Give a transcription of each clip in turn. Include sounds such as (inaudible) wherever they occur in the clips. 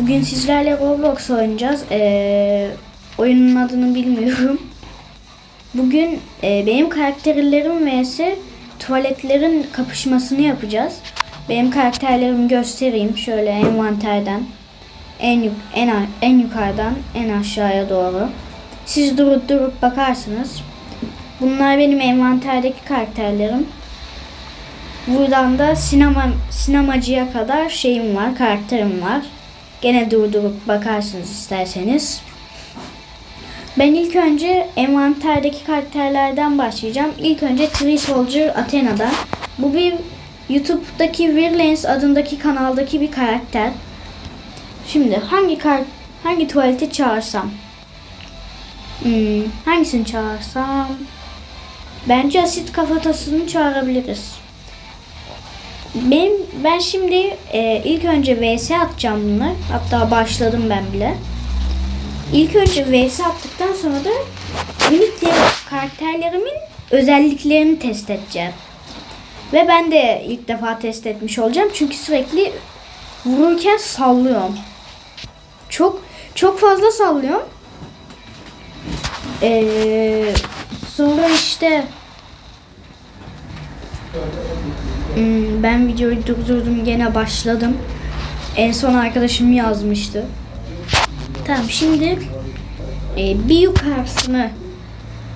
Bugün sizlerle Roblox oynayacağız. Ee, oyunun adını bilmiyorum. Bugün e, benim karakterlerim vs tuvaletlerin kapışmasını yapacağız. Benim karakterlerimi göstereyim şöyle envanterden. En en en yukarıdan en aşağıya doğru. Siz durup durup bakarsınız. Bunlar benim envanterdeki karakterlerim. Buradan da sinema sinemacıya kadar şeyim var, karakterim var. Gene durdurup bakarsınız isterseniz. Ben ilk önce envanterdeki karakterlerden başlayacağım. İlk önce Tree Soldier Athena'dan. Bu bir YouTube'daki Virlens adındaki kanaldaki bir karakter. Şimdi hangi kar hangi tuvaleti çağırsam? Hmm, hangisini çağırsam? Bence asit kafatasını çağırabiliriz. Benim ben şimdi e, ilk önce vs atacağım bunlar. Hatta başladım ben bile. İlk önce vs attıktan sonra da Unique karakterlerimin özelliklerini test edeceğim. Ve ben de ilk defa test etmiş olacağım. Çünkü sürekli vururken sallıyorum. Çok çok fazla sallıyorum. Ee, sonra işte ben videoyu durdurdum gene başladım. En son arkadaşım yazmıştı. Tamam şimdi e, bir yukarısını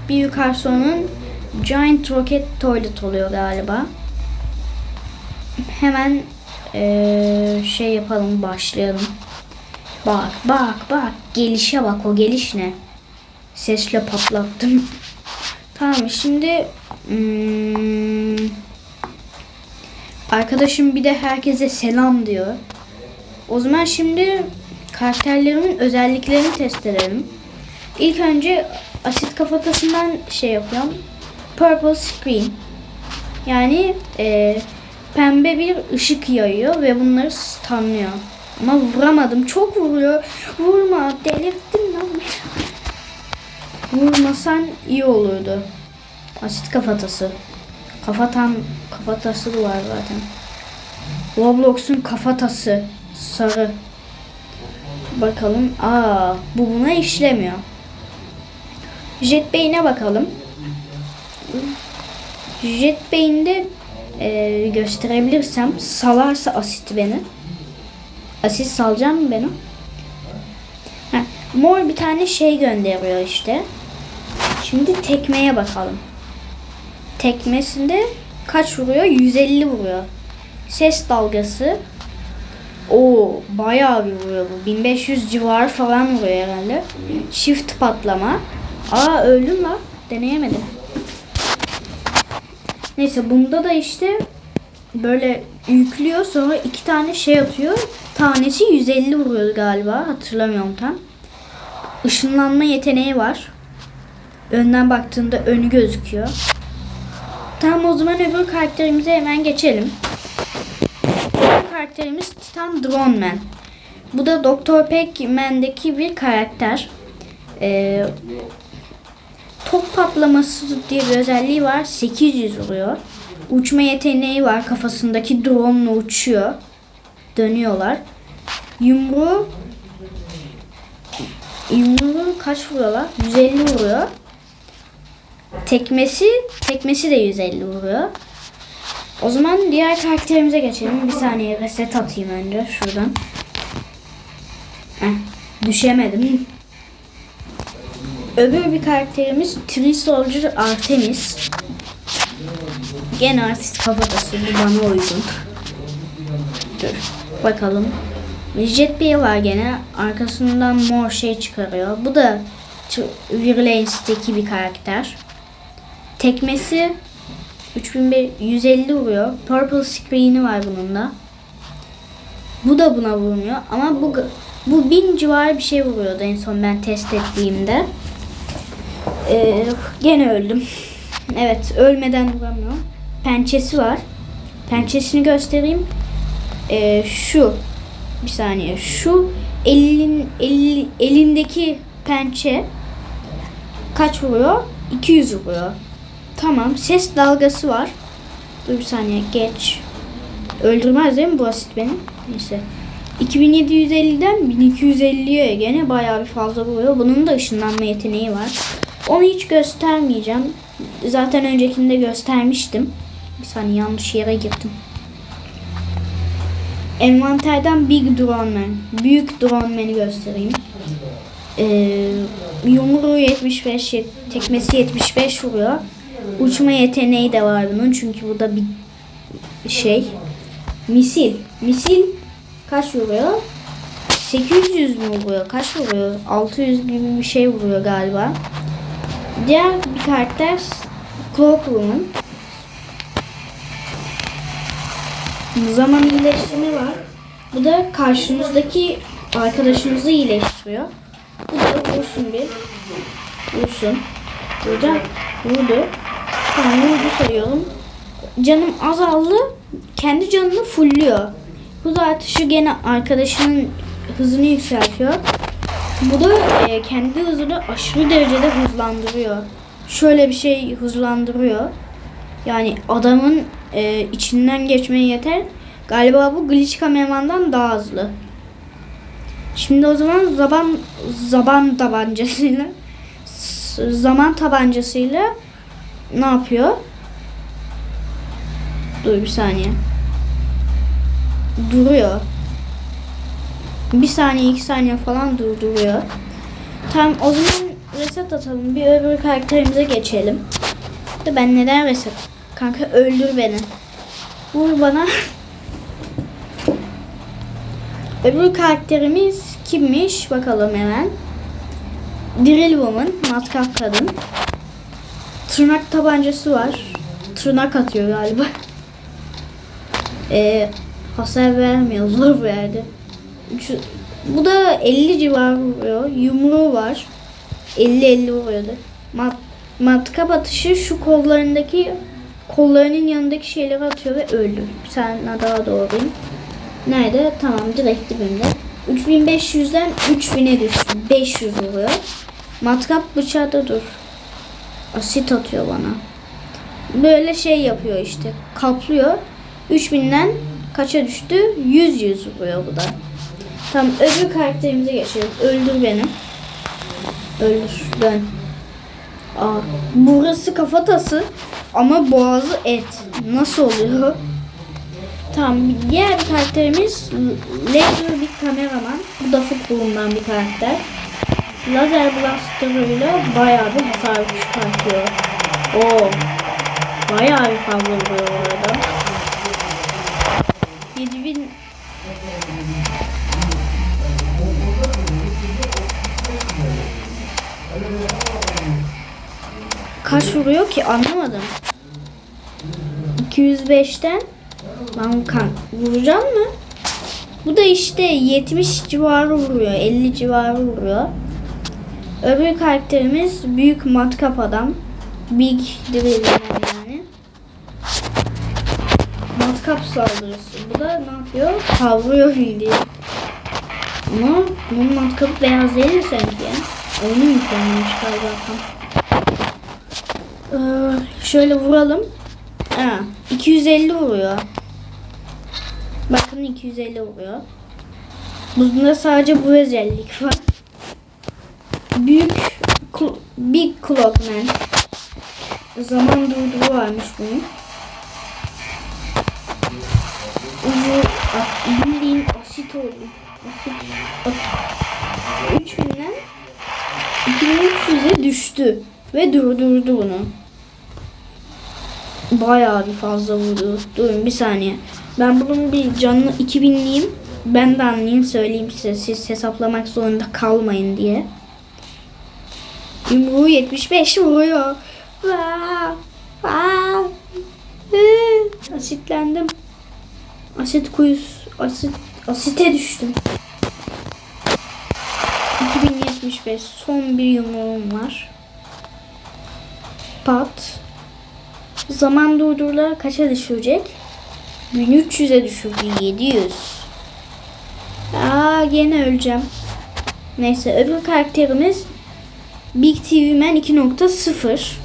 bir yukarısı onun Giant Rocket Toilet oluyor galiba. Hemen e, şey yapalım başlayalım. Bak bak bak gelişe bak o geliş ne? Sesle patlattım. (laughs) Tamam şimdi hmm, Arkadaşım bir de herkese selam diyor. O zaman şimdi karakterlerimin özelliklerini test edelim. İlk önce asit kafatasından şey yapıyorum. Purple screen. Yani e, pembe bir ışık yayıyor ve bunları stunlıyor. Ama vuramadım. Çok vuruyor. Vurma. Delirttin lan. Vurmasan iyi olurdu. Asit kafatası. Kafatan kafatası da var zaten. Roblox'un kafatası sarı. Bakalım. Aa, bu buna işlemiyor. Jetbay'ine bakalım. Jetbay'inde e, gösterebilirsem salarsa asit beni. Asit salacağım mı beni? Heh, mor bir tane şey gönderiyor işte. Şimdi tekmeye bakalım tekmesinde kaç vuruyor? 150 vuruyor. Ses dalgası o bayağı bir vuruyor bu. 1500 civarı falan vuruyor herhalde. Shift patlama. Aa öldüm la. Deneyemedim. Neyse bunda da işte böyle yüklüyor sonra iki tane şey atıyor. Tanesi 150 vuruyor galiba. Hatırlamıyorum tam. Işınlanma yeteneği var. Önden baktığında önü gözüküyor. Tamam o zaman öbür karakterimize hemen geçelim. Öbür karakterimiz Titan Drone Man. Bu da Dr. Pac-Man'deki bir karakter. Ee, top patlaması diye bir özelliği var. 800 vuruyor. Uçma yeteneği var. Kafasındaki drone uçuyor. Dönüyorlar. Yumruğu Yumruğu kaç vuruyorlar? 150 vuruyor. Tekmesi, tekmesi de 150 vuruyor. O zaman diğer karakterimize geçelim. Bir saniye reset atayım önce şuradan. Heh, düşemedim. Öbür bir karakterimiz Tree Soldier Artemis. Gene artist kafatası bu bana uygun. Dur bakalım. Jetpack var gene. Arkasından mor şey çıkarıyor. Bu da Virulence bir karakter. Tekmesi 3150 vuruyor. Purple screen'i var bunun da. Bu da buna vurmuyor ama bu bu 1000 civarı bir şey vuruyordu en son ben test ettiğimde. Ee, gene öldüm. Evet ölmeden vuramıyor. Pençesi var. Pençesini göstereyim. Ee, şu bir saniye şu elin, el, elindeki pençe kaç vuruyor? 200 vuruyor. Tamam. Ses dalgası var. Dur bir saniye geç. Öldürmez değil mi bu asit beni? Neyse. 2750'den 1250'ye gene bayağı bir fazla vuruyor. Bunun da ışınlanma yeteneği var. Onu hiç göstermeyeceğim. Zaten öncekinde göstermiştim. Bir saniye yanlış yere girdim. Envanterden Big Drone Man. Büyük Drone Man'i göstereyim. Ee, yumruğu 75, yet- tekmesi 75 vuruyor. Uçma yeteneği de var bunun çünkü bu da bir şey. Misil. Misil kaç vuruyor? 800 mü vuruyor? Kaç vuruyor? 600 gibi bir şey vuruyor galiba. Diğer bir karakter Cloakroom'un zaman iyileştirme var. Bu da karşımızdaki arkadaşımızı iyileştiriyor. Bu da vursun bir. Vursun. Hocam vurdu. Tamam vurdu sayıyorum. Canım azaldı. Kendi canını fullüyor. Hız artışı gene arkadaşının hızını yükseltiyor. Bu da e, kendi hızını aşırı derecede hızlandırıyor. Şöyle bir şey hızlandırıyor. Yani adamın e, içinden geçmeye yeter. Galiba bu glitch kameramandan daha hızlı. Şimdi o zaman zaman zaman tabancasıyla zaman tabancasıyla ne yapıyor? Dur bir saniye. Duruyor. Bir saniye iki saniye falan durduruyor. Tamam o zaman reset atalım. Bir öbür karakterimize geçelim. De ben neden reset? Kanka öldür beni. Vur bana. (laughs) öbür karakterimiz kimmiş? Bakalım hemen. Drill Woman, matkap kadın. Tırnak tabancası var. Tırnak atıyor galiba. (laughs) Ee, hasar vermiyor zor verdi. Şu, bu da 50 civarı vuruyor. Yumruğu var. 50-50 vuruyordu. Mat, matkap atışı şu kollarındaki kollarının yanındaki şeyleri atıyor ve öldü. Bir tane daha doğrayayım. Nerede? Tamam direkt dibimde. 3500'den 3000'e düştü. 500 vuruyor. Matkap bıçağı dur. Asit atıyor bana. Böyle şey yapıyor işte. Kaplıyor. 3000'den kaça düştü? 100 100 vuruyor bu da. Tamam öbür karakterimize geçelim. Öldür beni. Öldür. Dön. Aa, burası kafatası ama boğazı et. Nasıl oluyor? Tamam diğer bir karakterimiz Laser bir kameraman. Bu da futbolundan bir karakter. Lazer blasterıyla bayağı bir hasar çıkartıyor. Oo. Bayağı bir fazla vuruyor orada. 7000 Kaç vuruyor ki anlamadım. 205'ten ben kan vuracağım mı? Bu da işte 70 civarı vuruyor. 50 civarı vuruyor. Öbür karakterimiz büyük matkap adam. Big Drill yani. Matkap saldırısı. Bu da ne yapıyor? Kavruyor bildiğin. Ama bunun matkapı beyaz değil mi sanki ya? Oyunu mu kullanmış galiba tam? Ee, şöyle vuralım. Ha, 250 vuruyor. Bakın 250 vuruyor. Bunda sadece bu özellik var. Big Clockman. Zaman durduğu varmış bunun. Ucu a- bildiğin asit oldu. Asit. At- 3000'den 2300'e düştü. Ve durdurdu bunu. Bayağı bir fazla vurdu. Durun bir saniye. Ben bunun bir canlı 2000'liyim. Ben de anlayayım söyleyeyim size. Siz hesaplamak zorunda kalmayın diye. Yumruğu 75 vuruyor. Vaa! Vaa! Hı! Asitlendim. Asit kuyusu, asit, asite düştüm. 2075 son bir yumruğum var. Pat. Zaman durdurlar kaça düşürecek? 1300'e düşürdü 700. Aa gene öleceğim. Neyse öbür karakterimiz Big TV Man 2.0.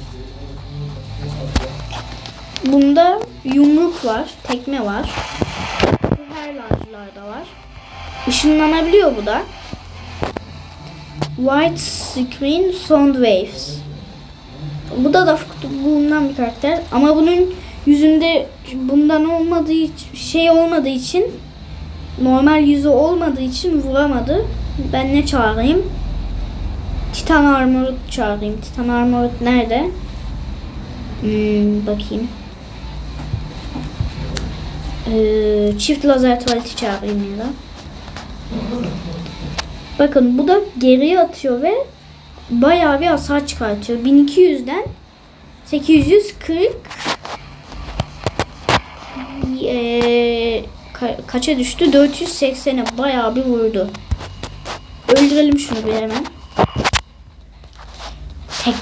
Bunda yumruk var, tekme var. Bu her lacılarda var. Işınlanabiliyor bu da. White Screen Sound Waves. Bu da da bulunan bir karakter ama bunun yüzünde bundan olmadığı şey olmadığı için normal yüzü olmadığı için vuramadı. Ben ne çağırayım? Titan Armored çağırayım. Titan Armored nerede? Hmm, bakayım. Ee, çift lazer tuvaleti çağırayım ya da. Bakın bu da geriye atıyor ve bayağı bir hasar çıkartıyor. 1200'den 840 ee, ka- kaça düştü? 480'e bayağı bir vurdu. Öldürelim şunu bir hemen. Tek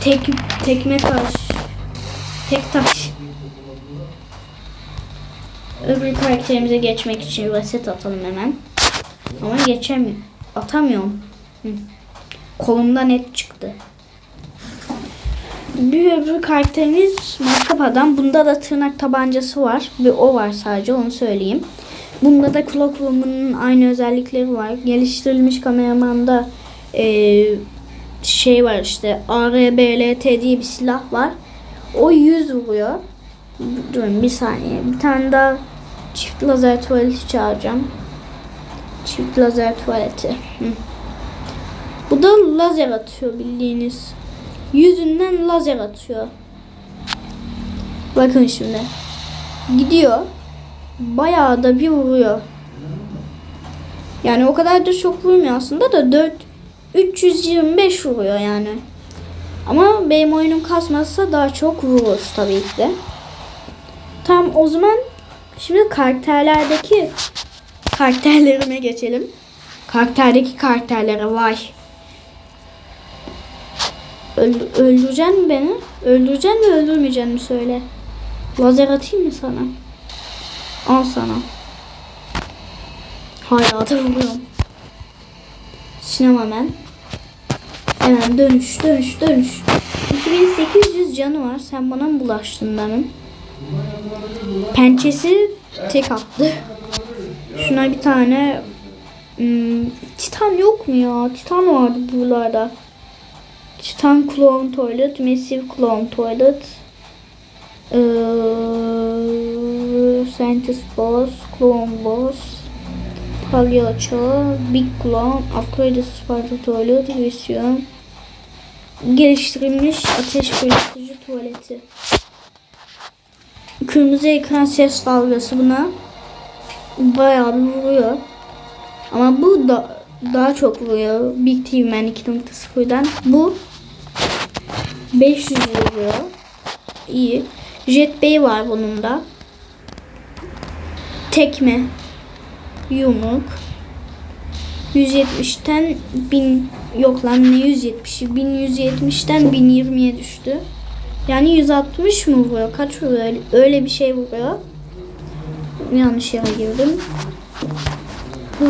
tek tekme taş. Tek taş. Öbür karakterimize geçmek için reset atalım hemen. Ama geçemiyorum. Atamıyorum. Hı. Kolumda net çıktı. Bir öbür karakterimiz matkap adam. Bunda da tırnak tabancası var. Bir o var sadece onu söyleyeyim. Bunda da Clockwoman'ın aynı özellikleri var. Geliştirilmiş kameramanda eee, şey var işte ARBLT diye bir silah var. O 100 vuruyor. Durun bir saniye. Bir tane daha çift lazer tuvaleti çağıracağım. Çift lazer tuvaleti. Hı. Bu da lazer atıyor bildiğiniz. Yüzünden lazer atıyor. Bakın şimdi. Gidiyor. Bayağı da bir vuruyor. Yani o kadar da çok vurmuyor aslında da 4 325 vuruyor yani. Ama benim oyunum kasmazsa daha çok vurur tabii ki de. Tamam o zaman şimdi karakterlerdeki karakterlerime geçelim. Karakterdeki karakterlere vay. Öl- öldüreceksin mi beni? Öldüreceksin mi öldürmeyeceksin mi söyle. Lazer atayım mı sana? Al sana. Hala da vuruyorum. Sinemamen. Hemen dönüş dönüş dönüş. 2800 canı var. Sen bana mı bulaştın benim? Pençesi tek attı. Şuna bir tane hmm, Titan yok mu ya? Titan vardı buralarda. Titan Clone Toilet, Massive Clone Toilet, ee, Scientist Boss, Clone Boss, Palyaço, Big Clone, Upgraded Spider Toilet, Vision, geliştirilmiş ateş fırlatıcı tuvaleti. Kırmızı ekran ses dalgası buna bayağı bir vuruyor. Ama bu da daha çok vuruyor. Big TV Man 2.0'dan. Bu 500 vuruyor. İyi. Jet Bey var bunun da. Tekme. Yumruk. 170'ten 1000 yok lan ne 170'i 1170'ten 1020'ye düştü. Yani 160 mı vuruyor? Kaç vuruyor? Öyle- bir şey vuruyor. Yanlış yere girdim. Ee,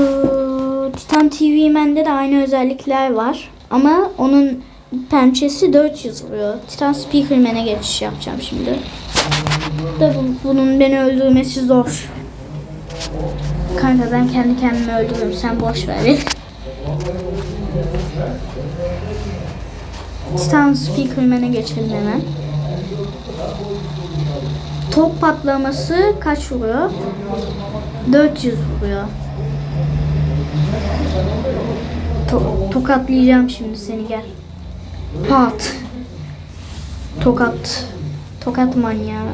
Titan TV Man'de de aynı özellikler var. Ama onun pençesi 400 vuruyor. Titan Speaker Man'e geçiş yapacağım şimdi. Da bu- bunun beni öldürmesi zor. Kanka ben kendi kendimi öldürürüm. Sen boş ver. Titan Speaker Man'e geçelim hemen. Top patlaması kaç vuruyor? 400 vuruyor. To- tokatlayacağım şimdi seni gel. Pat. Tokat. Tokat manyağı.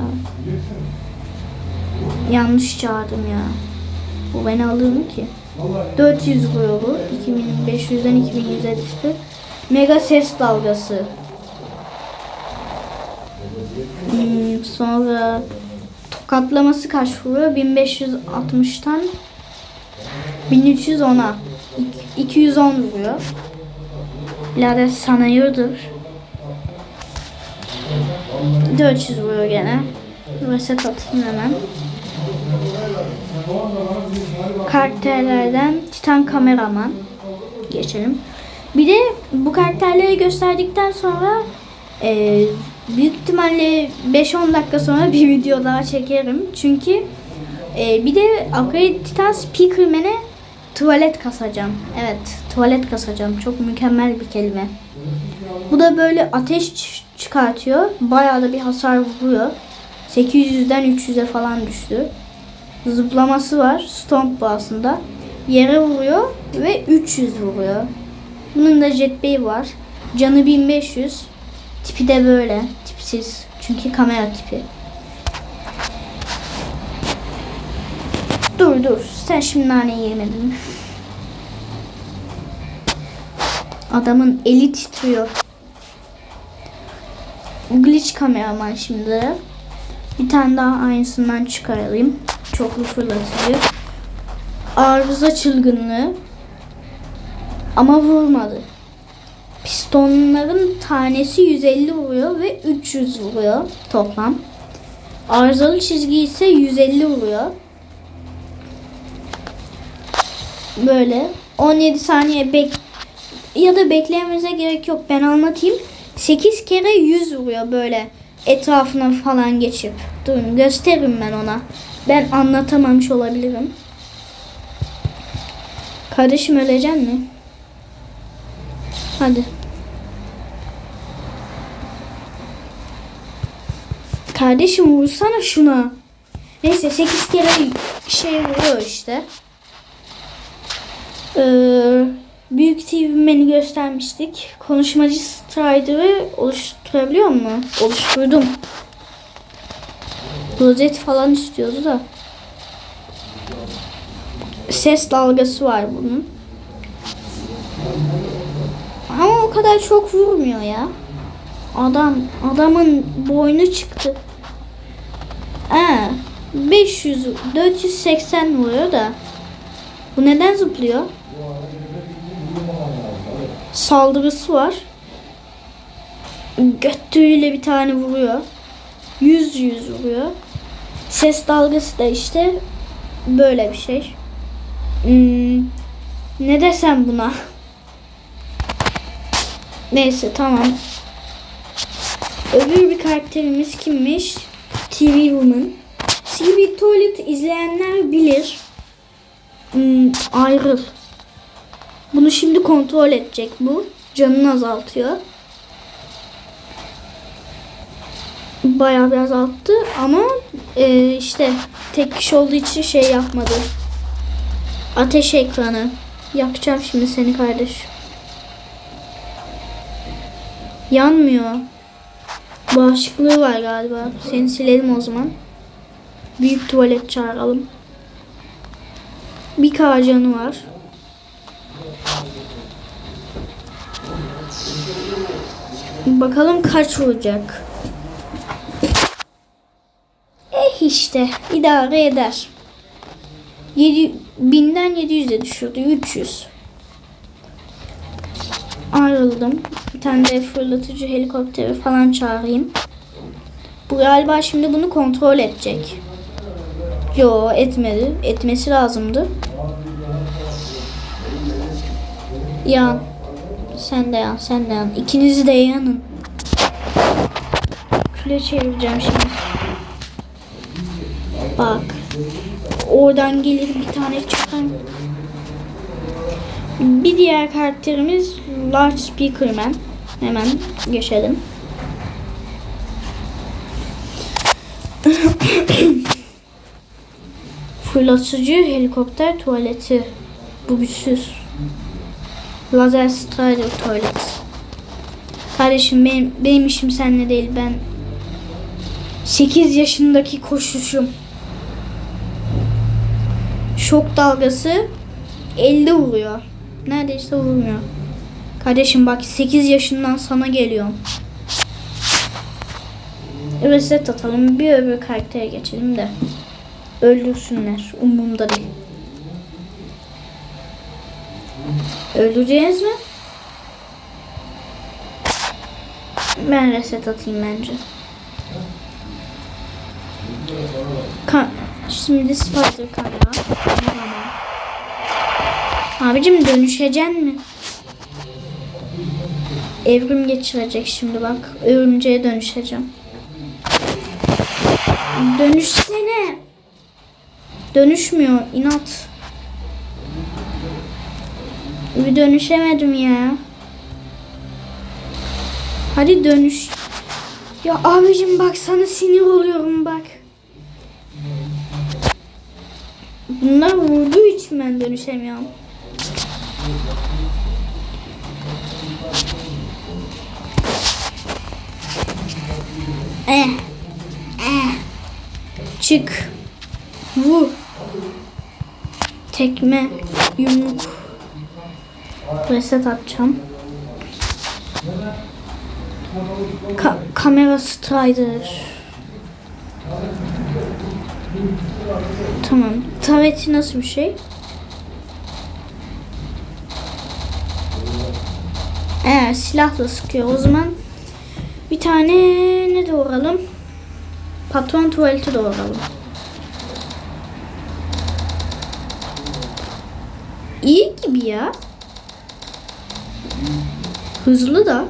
Yanlış çağırdım ya. Bu beni alır mı ki? 400 vuruyor bu. 2500'den 2100'e düştü. Mega ses dalgası. Hmm, sonra tokatlaması kaç vuruyor? 1560'tan 1310'a. İk- 210 vuruyor. Birader sana yurdur. 400 vuruyor gene. Reset atayım hemen. Karakterlerden Titan Kameraman geçelim. Bir de bu karakterleri gösterdikten sonra e, büyük ihtimalle 5-10 dakika sonra bir video daha çekerim. Çünkü Ee, bir de Upgrade Titan Speakerman'e tuvalet kasacağım. Evet, tuvalet kasacağım. Çok mükemmel bir kelime. Bu da böyle ateş çıkartıyor. Bayağı da bir hasar vuruyor. 800'den 300'e falan düştü. Zıplaması var. Stomp bu aslında. Yere vuruyor ve 300 vuruyor. Bunun da jetpack'i var. Canı 1500. Tipi de böyle. Tipsiz. Çünkü kamera tipi. Dur dur. Sen şimdi nane yemedin. Adamın eli titriyor. Glitch kameraman şimdi. Bir tane daha aynısından çıkarayım. Çoklu fırlatıcı. Arıza çılgınlığı. Ama vurmadı. Pistonların tanesi 150 vuruyor ve 300 vuruyor toplam. Arızalı çizgi ise 150 vuruyor. Böyle 17 saniye bek ya da beklememize gerek yok. Ben anlatayım. 8 kere 100 vuruyor böyle etrafına falan geçip. Durun gösteririm ben ona. Ben anlatamamış olabilirim. Kardeşim ölecek mi? Hadi. Kardeşim vursana şuna. Neyse 8 kere şey vuruyor işte. Ee, büyük TV'meni göstermiştik. Konuşmacı Strider'ı oluşturabiliyor mu? Oluşturdum. Rozet falan istiyordu da. Ses dalgası var bunun. Ama o kadar çok vurmuyor ya. Adam adamın boynu çıktı. Ee, 500 480 vuruyor da. Bu neden zıplıyor? Saldırısı var. Göttüğüyle bir tane vuruyor. 100 100 vuruyor. Ses dalgası da işte böyle bir şey. Hmm, ne desem buna? Neyse tamam. Öbür bir karakterimiz kimmiş? TV Woman. TV Toilet izleyenler bilir. Hmm, ayrıl. Bunu şimdi kontrol edecek bu. Canını azaltıyor. Bayağı bir azalttı ama e, işte tek kişi olduğu için şey yapmadı. Ateş ekranı. Yakacağım şimdi seni kardeş. Yanmıyor. Bağışıklığı var galiba. Seni silelim o zaman. Büyük tuvalet çağıralım. Bir K canı var. Bakalım kaç vuracak. Eh işte idare eder. 7, 1000'den 700'e düşürdü. 300. Ayrıldım. Bir tane de fırlatıcı helikopteri falan çağırayım. Bu galiba şimdi bunu kontrol edecek. Yo etmedi. Etmesi lazımdı. Yan. Sen de yan, sen de yan. İkinizi de yanın. Küle çevireceğim şimdi. Bak. Oradan gelir bir tane çıkar. Bir diğer karakterimiz Large Speakerman. Hemen geçelim. Fırlatıcı helikopter tuvaleti. Bu güçsüz. Lazer Strider tuvalet. Kardeşim benim, benim işim seninle değil. Ben 8 yaşındaki koşuşum. Şok dalgası 50 vuruyor. Neredeyse vurmuyor. Kardeşim bak 8 yaşından sana geliyorum. Reset atalım. Bir öbür karaktere geçelim de. Öldürsünler. Umurumda değil. Öldüreceğiz mi? Ben reset atayım bence. Ka Şimdi spider kamera. Abicim dönüşeceksin mi? Evrim geçirecek şimdi bak. Örümceğe dönüşeceğim. Dönüşsene. Dönüşmüyor. inat. Bir dönüşemedim ya. Hadi dönüş. Ya abicim bak sana sinir oluyorum bak. Bunlar vurduğu için ben dönüşemiyorum. Eh. Eh. Çık. Vur. Tekme. Yumruk. Reset atacağım. Ka- kamera strider. Tamam. Taveti nasıl bir şey? Evet silahla sıkıyor. O zaman bir tane ne doğuralım? Patron tuvaleti doğuralım. İyi gibi ya. Hızlı da.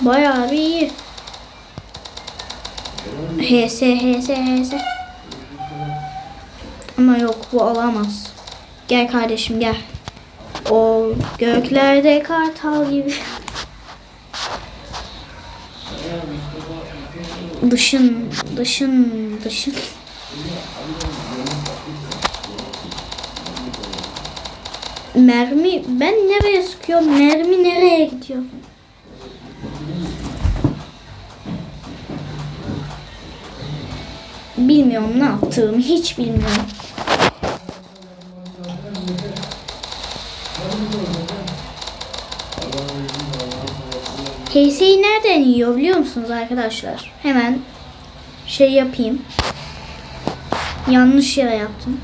Bayağı bir iyi. HS, HS, HS. Ama yok bu alamaz. Gel kardeşim gel. O göklerde kartal gibi. Dışın, dışın, dışın. Mermi, ben nereye sıkıyorum? Mermi nereye gidiyor? Bilmiyorum ne yaptığımı hiç bilmiyorum. HS'yi nereden yiyor biliyor musunuz arkadaşlar? Hemen şey yapayım. Yanlış yere yaptım.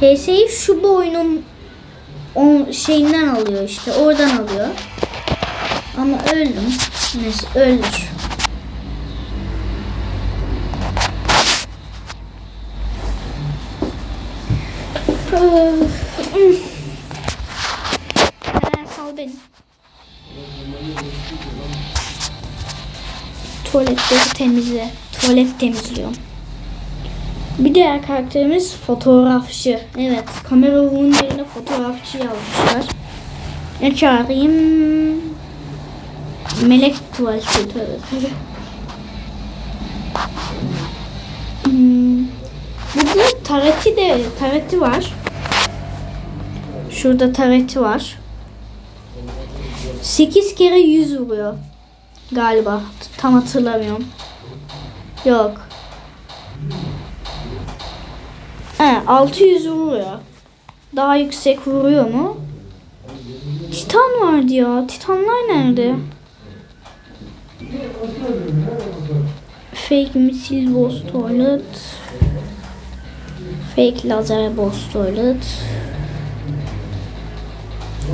HS'yi şu boynun o şeyinden alıyor işte. Oradan alıyor. Ama öldüm. Neyse öldür. Hemen sal beni. Tuvaletleri temizle. Tuvalet temizliyorum. Bir diğer karakterimiz fotoğrafçı. Evet, kameramanın yerine fotoğrafçı yazmışlar. Ne çağırayım? Melek tuvaleti tabii. Hmm. Burada tareti de tareti var. Şurada tareti var. 8 kere 100 vuruyor. Galiba. Tam hatırlamıyorum. Yok. He, 600 vuruyor. Daha yüksek vuruyor mu? Titan vardı ya. Titanlar nerede? Fake misil boss toilet. Fake lazer boss toilet.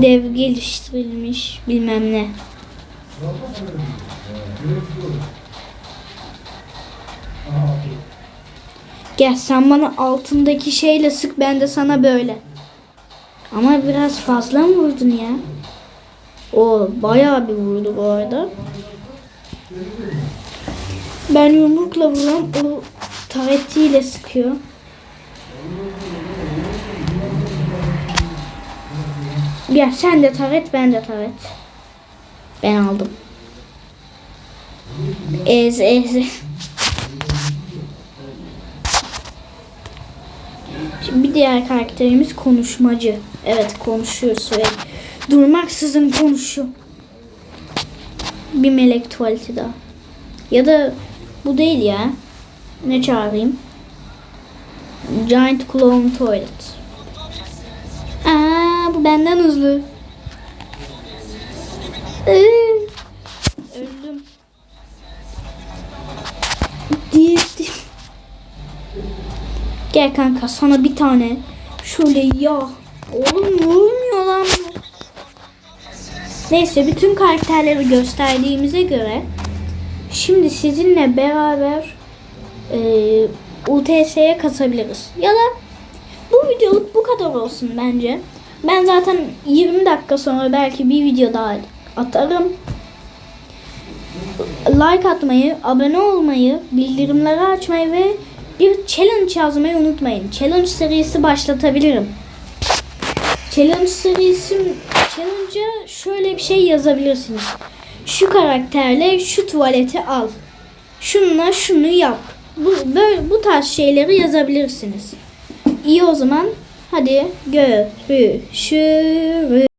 Dev geliştirilmiş bilmem ne. Gel sen bana altındaki şeyle sık ben de sana böyle. Ama biraz fazla mı vurdun ya? O bayağı bir vurdu bu arada. Ben yumrukla vuruyorum. O taretiyle sıkıyor. Ya sen de taret ben de taret. Ben aldım. Ez ez. Şimdi bir diğer karakterimiz konuşmacı. Evet konuşuyor sürekli. Durmaksızın konuşuyor. Bir melek tuvaleti daha. Ya da bu değil ya. Ne çağırayım? Giant Clone Toilet. Bu benden hızlı. Iı, Öldüm. Değildim. Gel kanka sana bir tane şöyle ya. Oğlum vurmuyor lan bu. Neyse bütün karakterleri gösterdiğimize göre şimdi sizinle beraber e, UTS'ye kasabiliriz. Ya da bu videoluk bu kadar olsun bence. Ben zaten 20 dakika sonra belki bir video daha atarım. like atmayı, abone olmayı, bildirimleri açmayı ve bir challenge yazmayı unutmayın. Challenge serisi başlatabilirim. Challenge serisi challenge'a şöyle bir şey yazabilirsiniz. Şu karakterle şu tuvaleti al. Şununla şunu yap. Bu böyle bu tarz şeyleri yazabilirsiniz. İyi o zaman. Hadi görüşürüz.